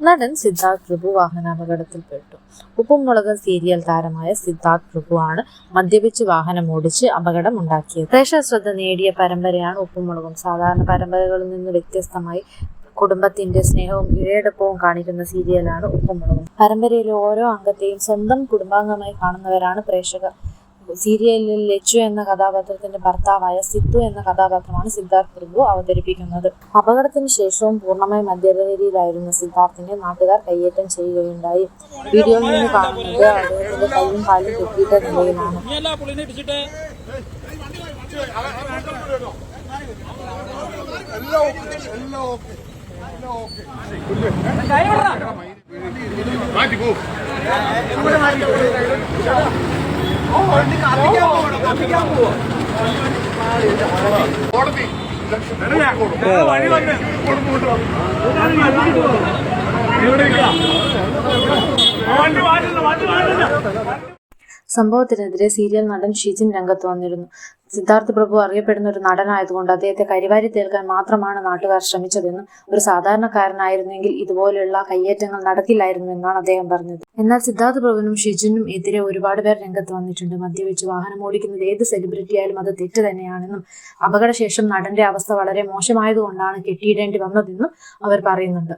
നടൻ സിദ്ധാർത്ഥ് പ്രഭു വാഹനാപകടത്തിൽപ്പെട്ടു. ഉപ്പുമുളക് സീരിയൽ താരമായ സിദ്ധാർത്ഥ് ആണ് മദ്യപിച്ച് വാഹനം ഓടിച്ച് അപകടം ഉണ്ടാക്കിയത് പ്രേക്ഷക ശ്രദ്ധ നേടിയ പരമ്പരയാണ് ഉപ്പുമുളകും. സാധാരണ പരമ്പരകളിൽ നിന്ന് വ്യത്യസ്തമായി കുടുംബത്തിന്റെ സ്നേഹവും ഇഴയെടുപ്പവും കാണിക്കുന്ന സീരിയലാണ് ഉപ്പുമുളകും. പരമ്പരയിലെ ഓരോ അംഗത്തെയും സ്വന്തം കുടുംബാംഗമായി കാണുന്നവരാണ് പ്രേക്ഷകർ സീരിയലിൽ ലച്ചു എന്ന കഥാപാത്രത്തിന്റെ ഭർത്താവായ സിദ്ധു എന്ന കഥാപാത്രമാണ് സിദ്ധാർത്ഥ് പ്രഭു അവതരിപ്പിക്കുന്നത്. അപകടത്തിന് ശേഷവും പൂർണമായി മദ്യലഹരിയിലായിരുന്ന സിദ്ധാർത്ഥിനെ നാട്ടുകാർ കയ്യേറ്റം ചെയ്യുകയുണ്ടായി. വീഡിയോയിൽ നിന്ന് കാണുന്നത് അദ്ദേഹത്തിന്റെ കൈയും കാലും കെട്ടിയിട്ട നിലയിലാണ്. മാറ്റി അല്ല പുള്ളിനെ ഇടിച്ചിട്ട് വണ്ടി മാറ്റില്ല വണ്ടി ഓക്കെ സംഭവത്തിനെതിരെ സീരിയൽ നടൻ ഷിജിൻ രംഗത്ത് വന്നിരുന്നു. സിദ്ധാർത്ഥ് പ്രഭു അറിയപ്പെടുന്ന ഒരു നടനായതുകൊണ്ട് അദ്ദേഹത്തെ കരിവാരി തേൽക്കാൻ മാത്രമാണ് നാട്ടുകാർ ശ്രമിച്ചതെന്നും ഒരു സാധാരണക്കാരനായിരുന്നെങ്കിൽ ഇതുപോലെയുള്ള കയ്യേറ്റങ്ങൾ നടക്കില്ലായിരുന്നു എന്നാണ് അദ്ദേഹം പറഞ്ഞത്. എന്നാൽ സിദ്ധാർത്ഥ് പ്രഭുവിനും ഷിജിനും എതിരെ ഒരുപാട് പേർ രംഗത്ത് വന്നിട്ടുണ്ട്. മദ്യവെച്ച് വാഹനം ഓടിക്കുന്നത് ഏത് സെലിബ്രിറ്റി ആയാലും അത് തെറ്റ് തന്നെയാണെന്നും അപകടശേഷം നടന്റെ അവസ്ഥ വളരെ മോശമായതുകൊണ്ടാണ് കെട്ടിയിടേണ്ടി വന്നതെന്നും അവർ പറയുന്നുണ്ട്.